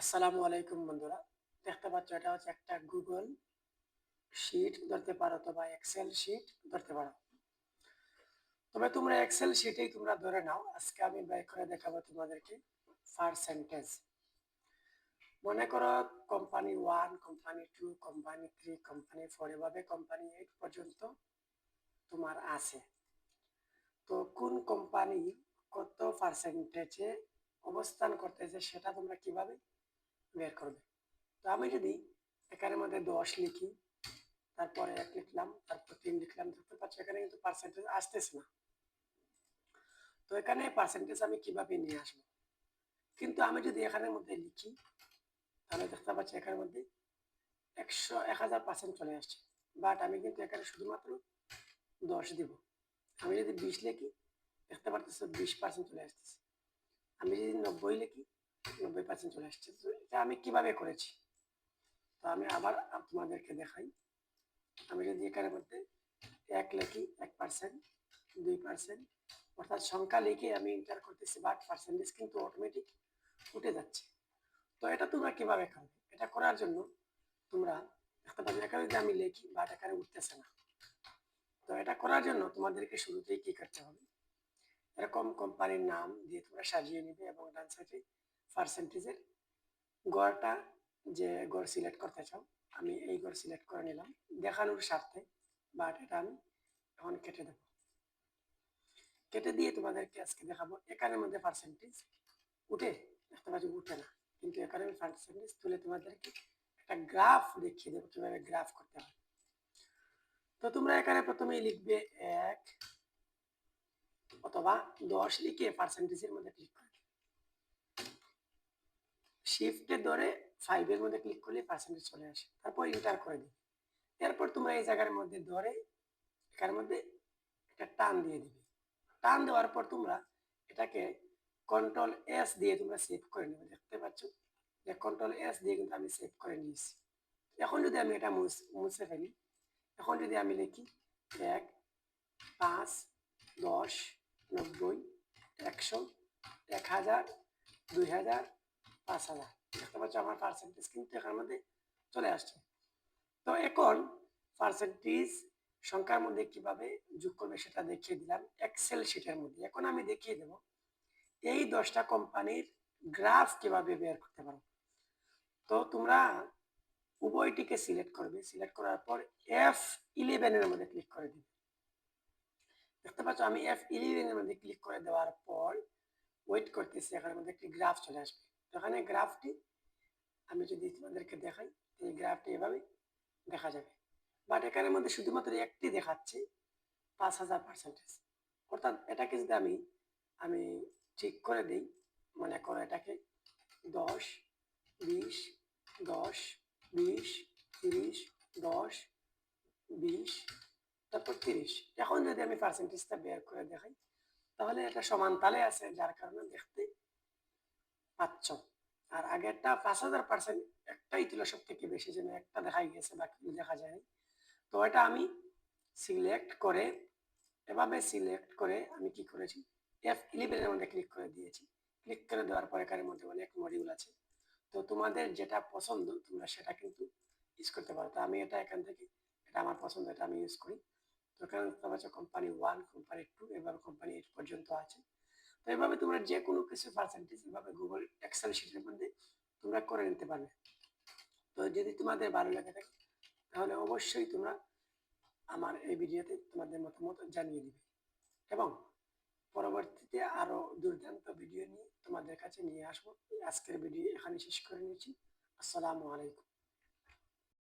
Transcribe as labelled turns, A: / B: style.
A: আসসালামু আলাইকুম বন্ধুরা। দেখতে পাচ্ছ, এটা হচ্ছে একটা গুগল শিট ধরতে পারো অথবা এক্সেল শিট ধরতে পারো। তবে তোমরা এক্সেল শিটেই তোমরা ধরে নাও। আজকে আমি বের করে দেখাবো তোমাদেরকে পার্সেন্টেজ মনে করো company one company two company three company four এভাবে কোম্পানি এইট পর্যন্ত তোমার আছে। তো কোন কোম্পানি কত পার্সেন্টেজে অবস্থান করতেছে সেটা তোমরা কীভাবে বের করবে। তো আমি যদি এখানের মধ্যে দশ লিখি, তারপরে এক লিখলাম, তারপর তিন লিখলাম, দেখতে পাচ্ছি এখানে কিন্তু পার্সেন্টেজ আসতেছে না। তো এখানে পার্সেন্টেজ আমি কীভাবে নিয়ে আসব? কিন্তু আমি যদি এখানের মধ্যে লিখি, তাহলে দেখতে পাচ্ছি এখানের মধ্যে একশো, এক হাজার পার্সেন্ট চলে আসছে। বাট আমি কিন্তু এখানে শুধুমাত্র দশ দিব। আমি যদি বিশ লিখি, দেখতে পারতেছি বিশ পার্সেন্ট চলে আসতেছে। আমি যদি নব্বই লিখি নব্বই পার্সেন্ট চলে আসছে। তো এটা আমি কীভাবে করেছি? তো আমি আবার তোমাদেরকে দেখাই। আমি যদি এখানের মধ্যে এক লিখি, এক পার্সেন্ট দুই পার্সেন্ট অর্থাৎ সংখ্যা লিখে আমি ইন্টার করতেছি বাট পার্সেন্টেজ কিন্তু অটোমেটিক উঠে যাচ্ছে। তো এটা তোমরা কীভাবে করবে? এটা করার জন্য তোমরা দেখতে পাচ্ছ এখানে যদি আমি লিখি বাট এখানে উঠতেছে না। তো এটা করার জন্য তোমাদেরকে শুরুতেই কি করতে হবে? এরকম কোম্পানির নাম দিয়ে তোমরা সাজিয়ে নিবে এবং ডান পার্সেন্টেজের গড়টা যে গড় সিলেক্ট করতে চাও, আমি এই গড় সিলেক্ট করে নিলাম। দেখানোর স্বার্থে বাট এটা আমি এখন কেটে দেব। কেটে দিয়ে তোমাদেরকে আজকে দেখাবো এখানের মধ্যে পার্সেন্টেজ উঠে দেখতে পাচ্ছি উঠে না। কিন্তু আমি পার্সেন্টেজ তুলে তোমাদেরকে একটা গ্রাফ দেখিয়ে দেবো কীভাবে গ্রাফ করতে হয়। তো তোমরা এখানে প্রথমেই লিখবে এক অথবা দশ লিখে পার্সেন্টেজের মধ্যে ক্লিক করে। শিফটে ধরে ফাইভের মধ্যে ক্লিক করলে পার্সেন্টেজ চলে আসে। তারপর ইন্টার করে দিই এরপর তোমরা এই জায়গার মধ্যে ধরে এখানের মধ্যে একটা টান দিয়ে দিবে। টান দেওয়ার পর তোমরা এটাকে কন্ট্রোল এস দিয়ে তোমরা সেভ করে নেবে। দেখতে পাচ্ছ? যে কন্ট্রোল এস দিয়ে কিন্তু আমি সেভ করে নিয়েছি। এখন যদি আমি এটা মুছে ফেলি, এখন যদি আমি লিখি এক, পাঁচ, দশ, নব্বই, একশো, এক হাজার, দুই হাজার পাঁচ হাজার দেখতে পাচ্ছ আমার পার্সেন্টেজ কিন্তু এখানের মধ্যে চলে আসছে। তো এখন পার্সেন্টেজ সংখ্যার মধ্যে কীভাবে যোগ করবে সেটা দেখিয়ে দিলাম। এক্সেল শিটের মধ্যে। এখন আমি দেখিয়ে দেব, এই দশটা কোম্পানির গ্রাফ কীভাবে বের করতে পারো? তো তোমরা উভয়টিকে সিলেক্ট করবে। সিলেক্ট করার পর এফ ইলেভেনের মধ্যে ক্লিক করে দিবে। দেখতে পাচ্ছ, আমি এফ ইলেভেনের মধ্যে ক্লিক করে দেওয়ার পর ওয়েট করতেছি, এখানের মধ্যে একটি গ্রাফ চলে আসবে। এখানে গ্রাফটি আমি যদি তোমাদেরকে দেখাই, এই গ্রাফটি এভাবে দেখা যাবে। বাট এখানের মধ্যে শুধুমাত্র একটি দেখাচ্ছে পাঁচ হাজার পার্সেন্টেজ অর্থাৎ এটাকে যদি আমি আমি ঠিক করে দিই, মনে করো এটাকে দশ, বিশ দশ, বিশ, তিরিশ, দশ, বিশ, তারপর তিরিশ। এখন যদি আমি পার্সেন্টেজটা বের করে দেখাই, তাহলে এটা সমান তালে আছে, যার কারণে দেখতে পাচ্ছ। আর আগেরটা পাঁচ হাজার পার্সেন্ট একটাই ছিল সব থেকে বেশি, যেন একটা দেখাই গেছে বাকিগুলো দেখা যায় তো এটা আমি সিলেক্ট করে, এভাবে সিলেক্ট করে আমি কি করেছি এফ ইলেভেনের মধ্যে ক্লিক করে দিয়েছি। ক্লিক করে দেওয়ার পরে কারের মধ্যে অনেক মডিউল আছে। তো তোমাদের যেটা পছন্দ, তোমরা সেটা কিন্তু ইউজ করতে পারো। তো আমি এটা এখান থেকে, এটা আমার পছন্দ, এটা আমি ইউজ করি। তো এখানে কোম্পানি ওয়ান কোম্পানি টু এবার কোম্পানি এইট পর্যন্ত আছে। তো এভাবে তোমরা যে কোনো কিছু পার্সেন্টেজ এভাবে গুগল এক্সেল শিটের মধ্যে তোমরা করে নিতে পারবে। তো যদি তোমাদের ভালো লাগে থাকে, তাহলে অবশ্যই তোমরা আমার এই ভিডিওতে তোমাদের মতামত জানিয়ে দিবে এবং পরবর্তীতে আরও দুর্দান্ত ভিডিও নিয়ে তোমাদের কাছে নিয়ে আসব। আজকের ভিডিও এখানে শেষ করে নিয়েছি আসসালামু আলাইকুম।